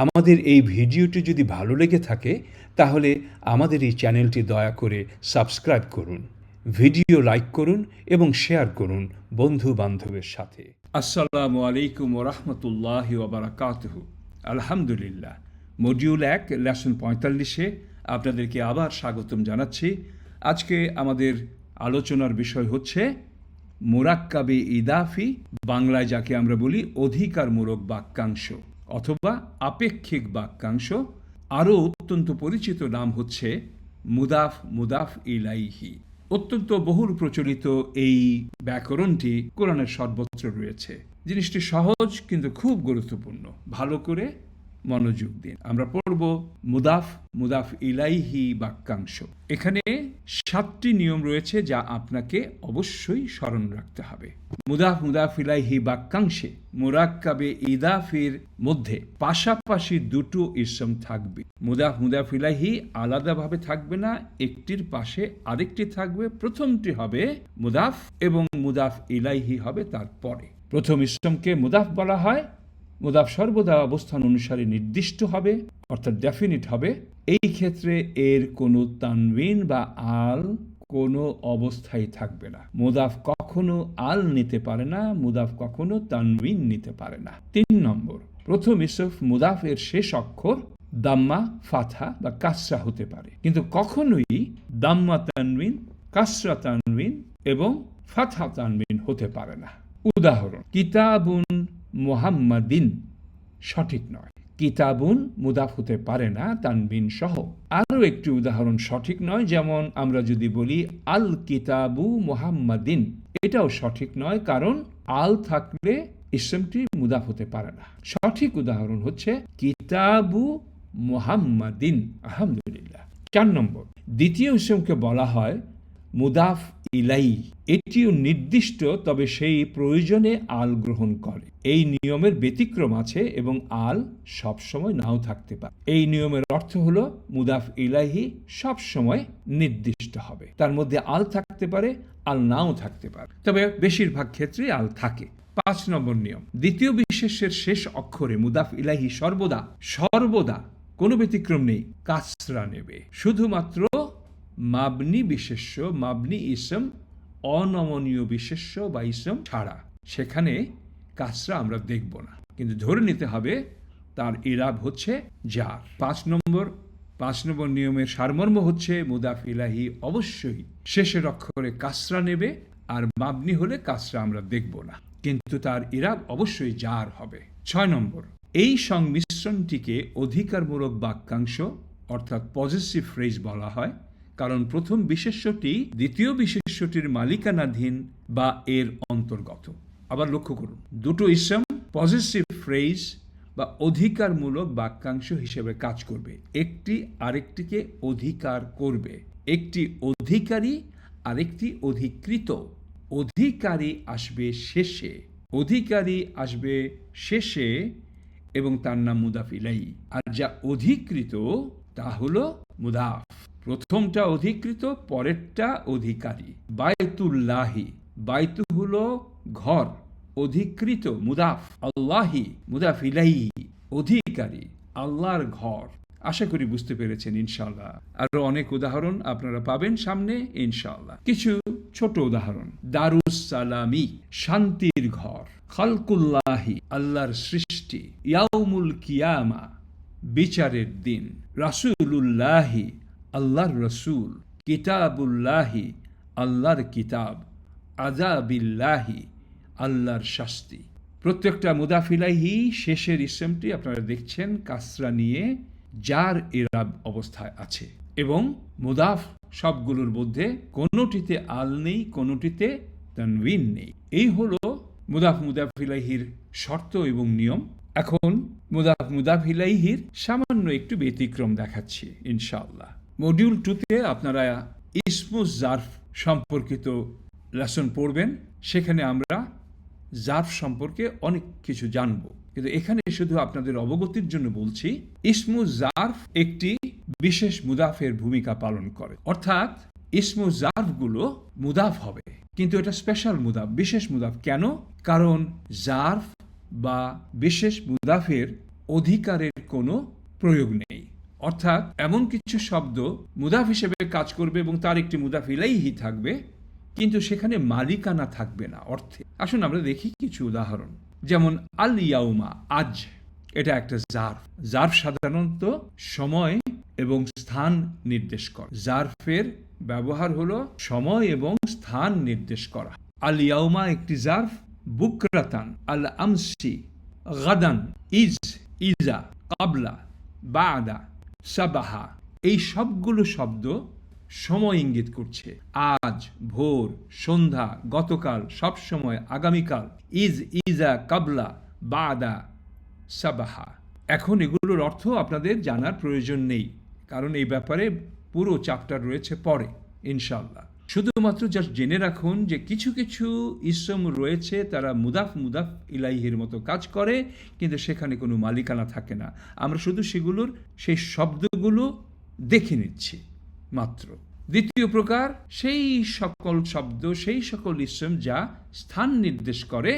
আমাদের এই ভিডিওটি যদি ভালো লেগে থাকে, তাহলে আমাদের এই চ্যানেলটি দয়া করে সাবস্ক্রাইব করুন, ভিডিও লাইক করুন এবং শেয়ার করুন বন্ধু বান্ধবের সাথে। আসসালামু আলাইকুম ওরহমতুল্লাহ ওবরাকাতহ। আলহামদুলিল্লাহ। মডিউল এক লেসন পঁয়তাল্লিশে আপনাদেরকে আবার স্বাগতম জানাচ্ছি। আজকে আমাদের আলোচনার বিষয় হচ্ছে, মোরাক্কাবে ইদাফি, বাংলায় যাকে আমরা বলি অধিকারমূলক বাক্যাংশ। অথবা আপেক্ষিক বাক্যাংশ। আরও অত্যন্ত পরিচিত নাম হচ্ছে মুদাফ মুদাফ ইলাইহি। অত্যন্ত বহুল প্রচলিত এই ব্যাকরণটি কোরআনের সর্বত্র রয়েছে। জিনিসটি সহজ কিন্তু খুব গুরুত্বপূর্ণ। ভালো করে মনোযোগ দিন আমরা পড়ব মুদাফ মুদাফ ইলাইহি বাক্যাংশ। এখানে সাতটি নিয়ম রয়েছে যা আপনাকে অবশ্যই স্মরণ রাখতে হবে। মুদাফ মুদাফ ইলাইহি বাক্যাংশে মুরাক্কাবে ইদাফির মধ্যে পাশাপাশি দুটো ইসম থাকবে। মুদাফ মুদাফ ইলাইহি আলাদাভাবে থাকবে না, একটির পাশে আরেকটি থাকবে। প্রথমটি হবে মুদাফ এবং মুদাফ ইলাইহি হবে তারপরে। প্রথম ইসমকে মুদাফ বলা হয় মুদাফ সর্বদা অবস্থান অনুসারে নির্দিষ্ট হবে, অর্থাৎ ডেফিনিট হবে। এই ক্ষেত্রে এর কোনো তানবিন বা আল কোনো অবস্থায় থাকবে না। মুদাফ কখনো আল নিতে পারে না, মুদাফ কখনো তানবিন নিতে পারে না। তিন নম্বর, প্রথম ইসফ মুদাফের শেষ অক্ষর দাম্মা, ফাথা বা কাসরা হতে পারে। কিন্তু কখনোই দাম্মা তানবিন, কাসরা তানবিন এবং ফাথা তানবিন হতে পারে না। উদাহরণ, কিতাবুন মুহাম্মাদিন। সঠিক নয়। কিতাবুন মুদাফ হতে পারে না তানবিন সহ। আরও একটি উদাহরণ সঠিক নয়, যেমন আমরা যদি বলি আল কিতাবু মুহাম্মাদিন। এটাও সঠিক নয়, কারণ আল থাকলে ইসমটি মুদাফ হতে পারে না। সঠিক উদাহরণ হচ্ছে কিতাবু মুহাম্মাদিন, আলহামদুলিল্লাহ। চার নম্বর, দ্বিতীয় ইসমকে বলা হয় মুদাফ ইলাই। এটিও নির্দিষ্ট, তবে সেই প্রয়োজনে আল গ্রহণ করে। এই নিয়মের ব্যতিক্রম আছে এবং আল সবসময় নাও থাকতে পারে। এই নিয়মের অর্থ হলো, মুদাফ ইলাহি সবসময় নির্দিষ্ট হবে। তার মধ্যে আল থাকতে পারে, আল নাও থাকতে পারে। তবে বেশিরভাগ ক্ষেত্রে আল থাকে। পাঁচ নম্বর নিয়ম। দ্বিতীয় বিশেষের শেষ অক্ষরে মুদাফ ইলাহি সর্বদা সর্বদা কোনো ব্যতিক্রম নেই, কাসরা নেবে। শুধুমাত্র মাবনি বিশেষ্য, মাবনি ইসম অনমনীয় বিশেষ্য বা ইসম ছাড়া। সেখানে কাসরা আমরা দেখব না। কিন্তু ধরে নিতে হবে তার ইরাব হচ্ছে যার পাঁচ নম্বর পাঁচ নম্বর নিয়মের সারমর্ম হচ্ছে মুদাফ ইলাহি অবশ্যই শেষের অক্ষরে কাসরা নেবে আর মাবনি হলে কাসরা আমরা দেখব না। কিন্তু তার ইরাব অবশ্যই যার হবে। ছয় নম্বর, এই সংমিশ্রণটিকে অধিকারমূলক বাক্যাংশ অর্থাৎ পজিটিভ ফ্রেজ বলা হয়। কারণ প্রথম বিশেষ্যটি দ্বিতীয় বিশেষ্যটির মালিকানাধীন বা এর অন্তর্গত। আবার লক্ষ্য করুন, দুটো ইসম পজিটিভ ফ্রেজ বা অধিকারমূলক বাক্যাংশ হিসেবে কাজ করবে। একটি আরেকটিকে অধিকার করবে। একটি অধিকারী আরেকটি অধিকৃত। অধিকারী আসবে শেষে। অধিকারী আসবে শেষে এবং তার নাম মুদাফিলাই আর যা অধিকৃত, তা হলো মুদাফ। প্রথমটা অধিকৃত, পরেরটা অধিকারী। বায়তুল্লাহি বায়তু হলো ঘর, অধিকৃত, মুদাফ, আল্লাহি, মুদাফ ইলাই অধিকারী, আল্লাহর ঘর। আশা করি বুঝতে পেরেছেন ইনশাল্লাহ আরও অনেক উদাহরণ আপনারা পাবেন সামনে ইনশাল্লাহ কিছু ছোট উদাহরণ। দারুস সালামি, শান্তির ঘর। খালকুল্লাহি, আল্লাহর সৃষ্টি। ইয়াউমুল কিয়ামা, বিচারের দিন। রাসুলুল্লাহি আল্লাহর রসুল, কিতাবুল্লাহি, আল্লাহর কিতাব আজাবিল্লাহি আল্লাহর শাস্তি। প্রত্যেকটা মুদাফিলাহি শেষের ইসলামটি আপনারা দেখছেন কাসরা নিয়ে, যার এরাব অবস্থায় আছে। এবং মুদাফ সবগুলোর মধ্যে কোনোটিতে আল নেই, কোনোটিতে তানবিন নেই। এই হলো মুদাফ মুদাফিলাহির শর্ত এবং নিয়ম। এখন মুদাফ মুদাফ ইলাইহির সামান্য একটু ব্যতিক্রম দেখাচ্ছি, ইনশাআল্লাহ। মডিউল টুতে আপনারা ইসমু জার্ফ সম্পর্কিত লেসন পড়বেন। সেখানে আমরা জার্ফ সম্পর্কে অনেক কিছু জানব। কিন্তু এখানে শুধু আপনাদের অবগতির জন্য বলছি ইসমু জার্ফ একটি বিশেষ মুদাফের ভূমিকা পালন করে। অর্থাৎ ইসমু জার্ফগুলো মুদাফ হবে। কিন্তু এটা স্পেশাল মুদাফ, বিশেষ মুদাফ। কেন? কারণ জার্ফ বা বিশেষ মুদাফের অধিকারের কোনো প্রয়োগ নেই। অর্থাৎ এমন কিছু শব্দ মুদাফ হিসেবে কাজ করবে এবং তার একটি মুদাফ ইলাইহি থাকবে, কিন্তু সেখানে মালিকানা থাকবে না অর্থে। আসুন আমরা দেখি কিছু উদাহরণ। যেমন, আল ইয়াউমা, আজ। এটা একটা জার্ফ জার্ফ সাধারণত সময় এবং স্থান নির্দেশ করে। জার্ফের ব্যবহার হলো সময় এবং স্থান নির্দেশ করা। আল ইয়াউমা একটি জার্ফ বুকরাতান। আল আমসি, গাদান। ইজ, ইজা, কাবলা, বাদা। সাবাহা। এই সবগুলো শব্দ সময় ইঙ্গিত করছে। আজ, ভোর, সন্ধ্যা, গতকাল সব সময় আগামীকাল, ইজ, ইজা, কাবলা, বাদা, সাবাহা। এখন এগুলোর অর্থ আপনাদের জানার প্রয়োজন নেই, কারণ এই ব্যাপারে পুরো চ্যাপ্টার রয়েছে পরে ইনশাল্লাহ শুধুমাত্র জাস্ট জেনে রাখুন যে কিছু কিছু ইসম রয়েছে, তারা মুদাফ মুদাফ ইলাইহির মতো কাজ করে, কিন্তু সেখানে কোনো মালিকানা থাকে না। আমরা শুধু সেগুলোর, সেই শব্দগুলো দেখে নিচ্ছি মাত্র। দ্বিতীয় প্রকার, সেই সকল শব্দ, সেই সকল ইসম যা স্থান নির্দেশ করে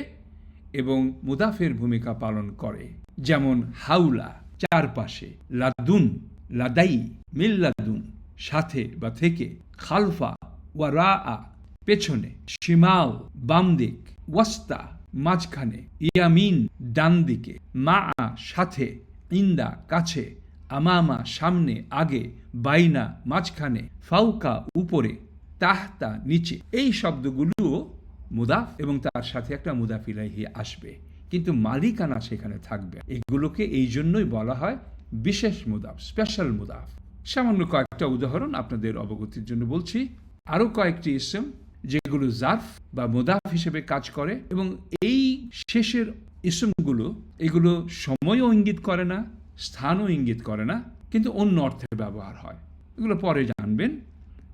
এবং মুদাফের ভূমিকা পালন করে। যেমন হাউলা চারপাশে, লাদুন, লাদাই, মিল্লাদুন, সাথে বা থেকে, খালফা ওয়ারা পেছনে শিমাল বাম দিক ওয়াস্তা মাঝখানে, ইয়ামিন ডান দিকে মা সাথে, ইন্দা কাছে, আমামা সামনে, আগে, বাইনা মাঝখানে, ফাউকা উপরে, তাহতা নিচে। এই শব্দগুলোও মুদাফ এবং তার সাথে একটা মুদাফ ইলাহি আসবে। কিন্তু মালিকানা সেখানে থাকবে। এগুলোকে এই জন্যই বলা হয় বিশেষ মুদাফ স্পেশাল মুদাফ। সামান্য কয়েকটা উদাহরণ আপনাদের অবগতির জন্য বলছি। আরও কয়েকটি ইসম, যেগুলো জার্ফ বা মুদাফ হিসেবে কাজ করে, এবং এই শেষের ইসমগুলো, এগুলো সময়ও ইঙ্গিত করে না, স্থানও ইঙ্গিত করে না, কিন্তু অন্য অর্থে ব্যবহার হয়। এগুলো পরে জানবেন।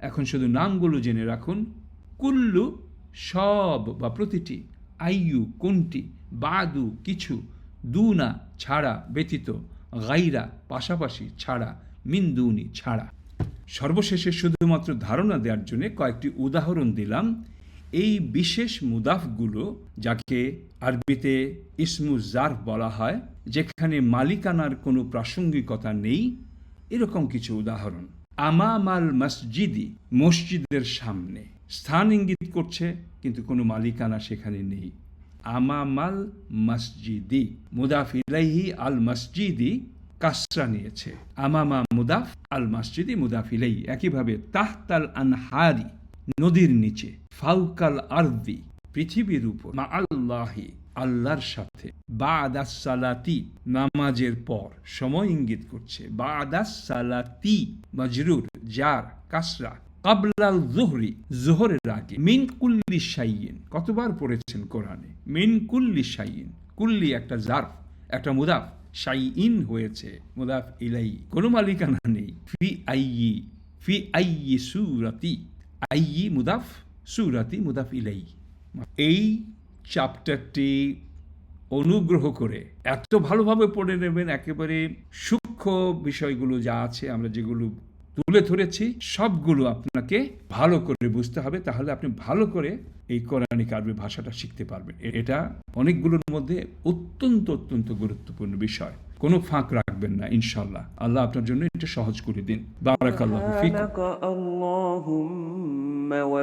এখন শুধু নামগুলো জেনে রাখুন। কুল্লু, সব বা প্রতিটি, আইয়ু কোনটি বাদু, কিছু, দুনা, ছাড়া, ব্যতীত, গাইরা, পাশাপাশি, ছাড়া মিন্দুনি ছাড়া। সর্বশেষে শুধুমাত্র ধারণা দেওয়ার জন্য কয়েকটি উদাহরণ দিলাম। এই বিশেষ মুদাফগুলো, যাকে আরবিতে ইসমু জার্ফ বলা হয়, যেখানে মালিকানার কোনো প্রাসঙ্গিকতা নেই, এরকম কিছু উদাহরণ। আমামাল মসজিদি, মসজিদের সামনে। স্থান ইঙ্গিত করছে, কিন্তু কোনো মালিকানা সেখানে নেই। আমামাল মসজিদি, মুদাফ ইলাইহি আল মসজিদি কাসরা নিয়েছে। আমামা মুদাফ আল মসজিদি মুদাফ ইলাই একইভাবে তাহতাল আনহারি নদীর নিচে, ফাউকাল আরদি পৃথিবীর উপর মা আল্লাহি আল্লাহর সাথে বাদাস সালাতি নামাজের পর সময় ইঙ্গিত করছে। বাদাস সালাতি মজরুর জার কাসরা কাবলাল জোহরি, জোহরের আগে, মিন কুল্লি সাইয়িন কতবার পড়েছেন কোরআনে? মিন কুল্লি সাইয়িন কুল্লি একটা জার্ফ, একটা মুদাফ। সাইইন হয়েছে, মুদাফ ইলাই কোনো মালিকানা নেই। ফি আইয়ি ফি আইয়ি সুরাতি, আইয়ি মুদাফ সুরাতি মুদাফ ইলাই এই চ্যাপ্টারটি অনুগ্রহ করে এত ভালোভাবে পড়ে নেবেন, একেবারে সূক্ষ্ম বিষয়গুলো যা আছে আমরা যেগুলো তুলে ধরেছি, সবগুলো আপনাকে ভালো করে বুঝতে হবে, তাহলে আপনি ভালো করে এই কোরআনিক আরবি ভাষাটা শিখতে পারবেন। এটা অনেকগুলোর মধ্যে অত্যন্ত অত্যন্ত গুরুত্বপূর্ণ বিষয়। কোনো ফাঁক রাখবেন না ইনশাল্লাহ আল্লাহ আপনার জন্য এটা সহজ করে দিন। বারাকাল্লাহু ফিকুম আল্লাহুম্মা ওয়া